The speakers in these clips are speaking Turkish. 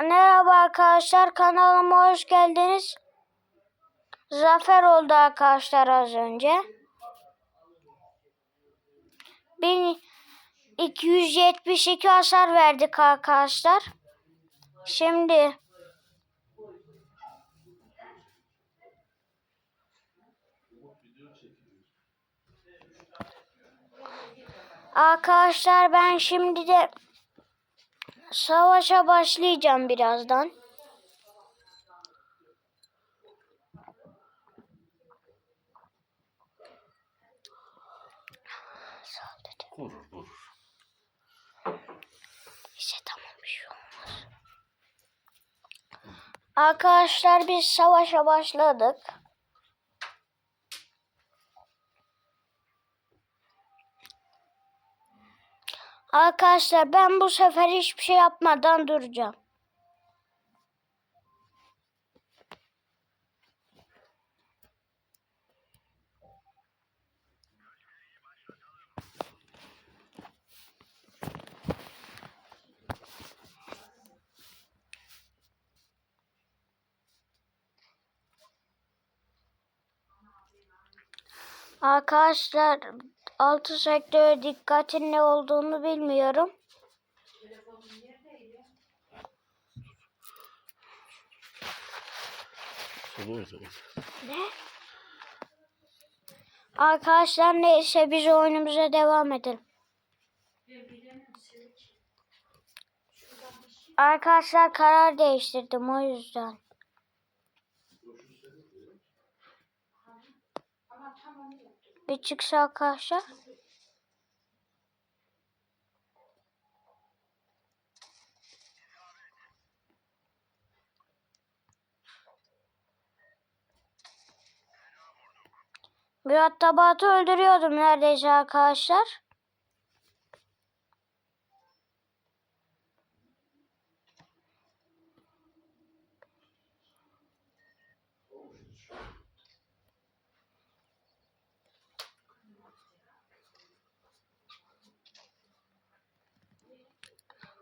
Merhaba arkadaşlar kanalıma hoş geldiniz. Zafer oldu arkadaşlar az önce. 1272 hasar verdik arkadaşlar. Şimdi Arkadaşlar ben şimdi de savaşa başlayacağım birazdan. Vurur vurur. İşte tamam bir şey olmaz. Arkadaşlar biz savaşa başladık. Arkadaşlar ben bu sefer hiçbir şey yapmadan duracağım. Arkadaşlar altı sektörü dikkatin ne olduğunu bilmiyorum. Solu. Ne? Arkadaşlar neyse biz oyunumuza devam edelim. Arkadaşlar karar değiştirdim o yüzden. Bir çıksa arkadaşlar. Mürettebatı öldürüyordum neredeyse arkadaşlar.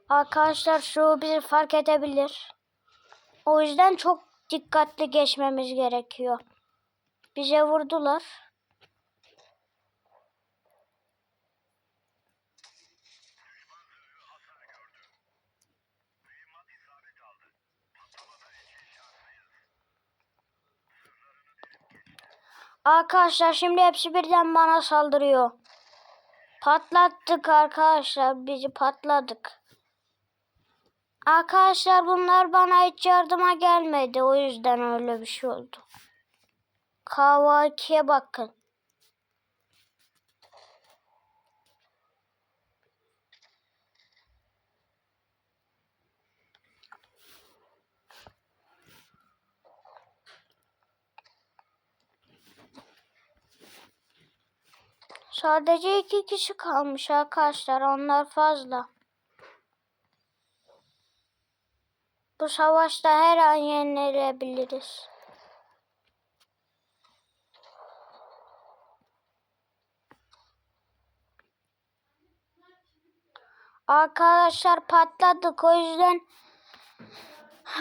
Arkadaşlar şu bizi fark edebilir. O yüzden çok dikkatli geçmemiz gerekiyor. Bize vurdular. Arkadaşlar şimdi hepsi birden bana saldırıyor. Patlattık arkadaşlar. Bizi patladık. Arkadaşlar bunlar bana hiç yardıma gelmedi. O yüzden öyle bir şey oldu. Kahvaltıya bakın. Sadece iki kişi kalmış arkadaşlar. Onlar fazla. Bu savaşta her an yenilebiliriz. Arkadaşlar patladık o yüzden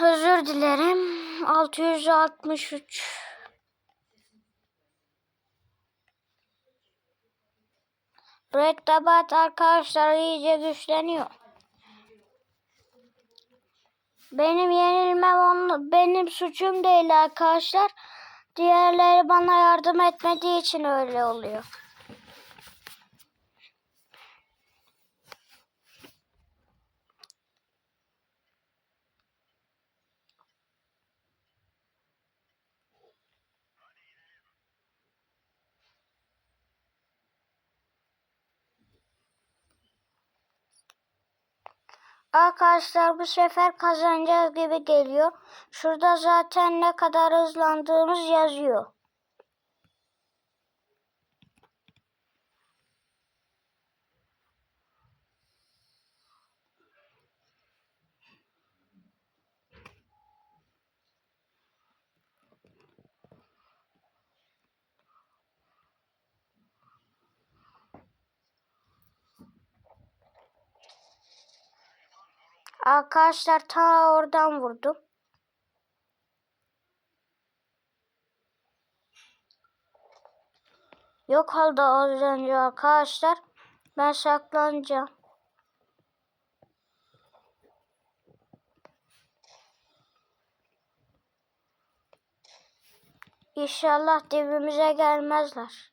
özür dilerim. 663 Mürettebat arkadaşlar iyice güçleniyor. Benim yenilmem onu, benim suçum değil arkadaşlar. Diğerleri bana yardım etmediği için öyle oluyor. Arkadaşlar bu sefer kazanacağız gibi geliyor. Şurada zaten ne kadar hızlandığımız yazıyor. Arkadaşlar ta oradan vurdum. Yok oldu az önce arkadaşlar. Ben saklanacağım. İnşallah dibimize gelmezler.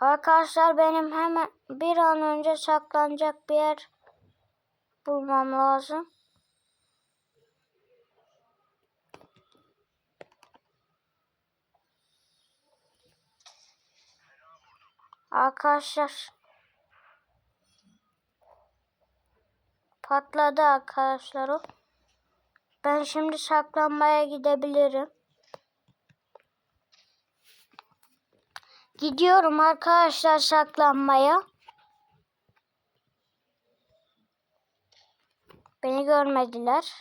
Arkadaşlar benim hemen bir an önce saklanacak bir yer bulmam lazım. Arkadaşlar patladı arkadaşlar o. Ben şimdi saklanmaya gidebilirim. Gidiyorum arkadaşlar saklanmaya. Beni görmediler.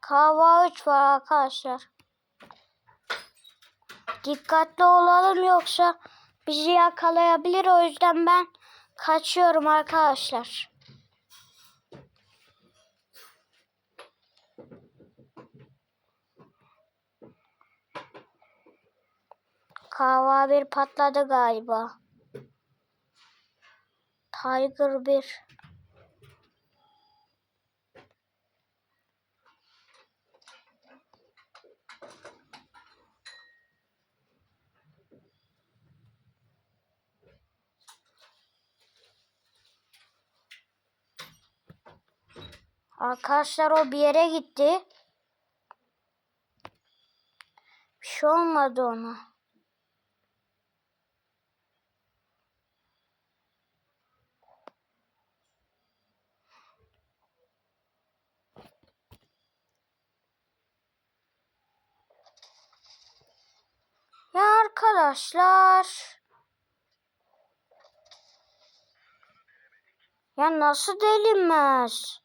Kava 3 var arkadaşlar. Dikkatli olalım yoksa bizi yakalayabilir. O yüzden ben kaçıyorum arkadaşlar. Kava bir patladı galiba. Tiger bir. Arkadaşlar o bir yere gitti. Bir şey olmadı ona. Ya arkadaşlar. Ya nasıl delinmez?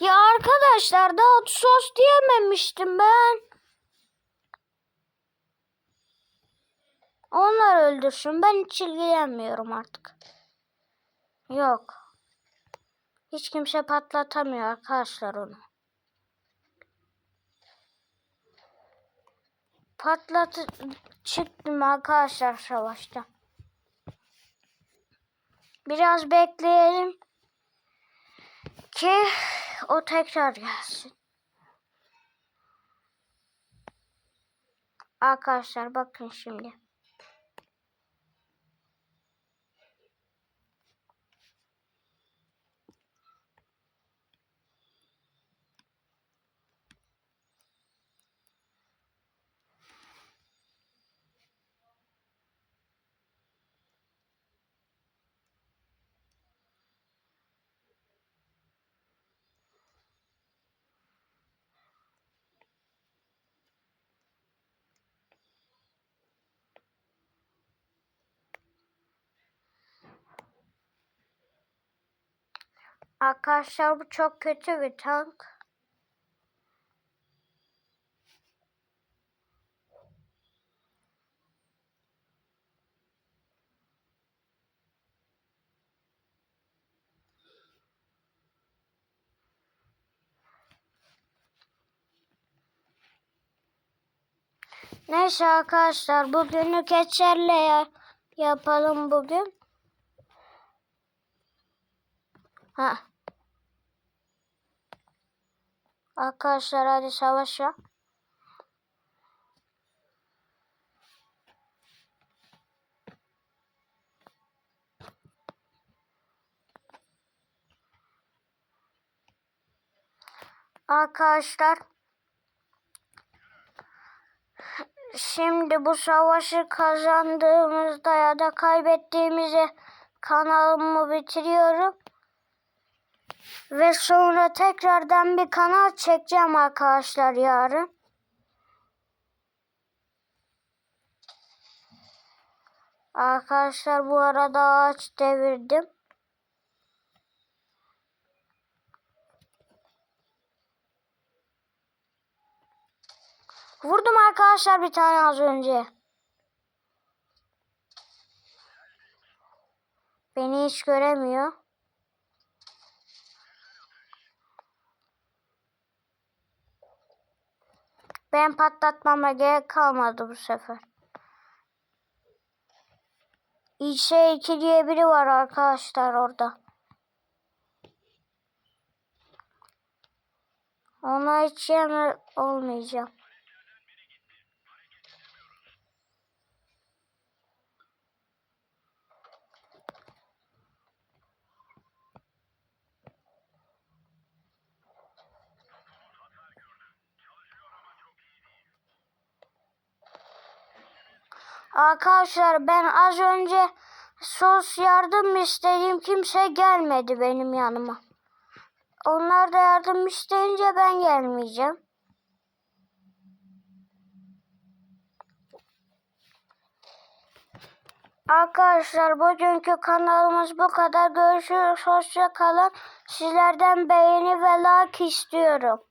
Ya arkadaşlar daha sos diyememiştim ben. Onlar öldürsün. Ben hiç ilgilenmiyorum artık. Yok. Hiç kimse patlatamıyor arkadaşlar onu. Patlat çıktım arkadaşlar savaşta. Biraz bekleyelim ki o tekrar gelsin. Arkadaşlar bakın şimdi. Arkadaşlar bu çok kötü bir tank. Neyse arkadaşlar bugünlük geçerli ya. yapalım bugün. Ha. Arkadaşlar hadi savaşa. Arkadaşlar şimdi bu savaşı kazandığımızda ya da kaybettiğimizde kanalımı bitiriyorum. Ve sonra tekrardan bir kanal çekeceğim arkadaşlar yarın. Arkadaşlar bu arada ağaç devirdim. Vurdum arkadaşlar bir tane az önce. Beni hiç göremiyor. Ben patlatmama gerek kalmadı bu sefer. İçe 2 diye biri var arkadaşlar orada. Ona hiç yeme olmayacağım. Arkadaşlar ben az önce sos yardım istedim kimse gelmedi benim yanıma. Onlar da yardım isteyince ben gelmeyeceğim. Arkadaşlar bugünkü kanalımız bu kadar. Görüşürüz. Hoşça kalın. Sizlerden beğeni ve like istiyorum.